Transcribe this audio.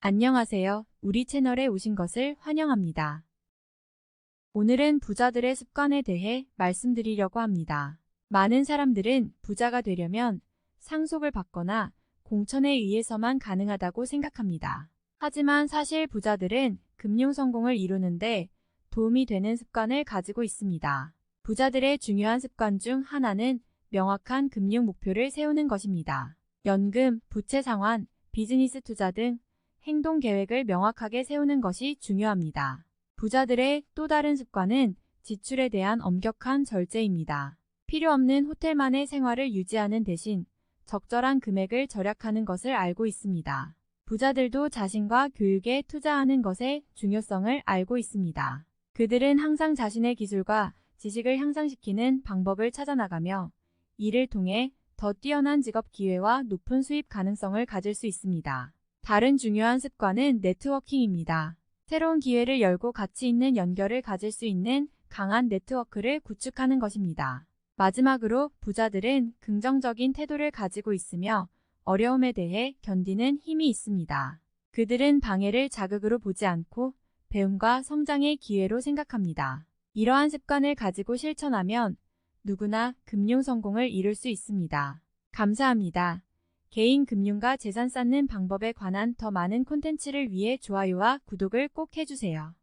안녕하세요. 우리 채널에 오신 것을 환영합니다. 오늘은 부자들의 습관에 대해 말씀드리려고 합니다. 많은 사람들은 부자가 되려면 상속을 받거나 공천에 의해서만 가능하다고 생각합니다. 하지만 사실 부자들은 금융 성공을 이루는데 도움이 되는 습관을 가지고 있습니다. 부자들의 중요한 습관 중 하나는 명확한 금융 목표를 세우는 것입니다. 연금, 부채 상환, 비즈니스 투자 등 행동 계획을 명확하게 세우는 것이 중요합니다. 부자들의 또 다른 습관은 지출에 대한 엄격한 절제입니다. 필요 없는 호텔만의 생활을 유지하는 대신 적절한 금액을 절약하는 것을 알고 있습니다. 부자들도 자신과 교육에 투자하는 것의 중요성을 알고 있습니다. 그들은 항상 자신의 기술과 지식을 향상시키는 방법을 찾아나가며 이를 통해 더 뛰어난 직업 기회와 높은 수입 가능성을 가질 수 있습니다. 다른 중요한 습관은 네트워킹입니다. 새로운 기회를 열고 가치 있는 연결을 가질 수 있는 강한 네트워크를 구축하는 것입니다. 마지막으로 부자들은 긍정적인 태도를 가지고 있으며 어려움에 대해 견디는 힘이 있습니다. 그들은 방해를 자극으로 보지 않고 배움과 성장의 기회로 생각합니다. 이러한 습관을 가지고 실천하면 누구나 금융 성공을 이룰 수 있습니다. 감사합니다. 개인 금융과 재산 쌓는 방법에 관한 더 많은 콘텐츠를 위해 좋아요와 구독을 꼭 해주세요.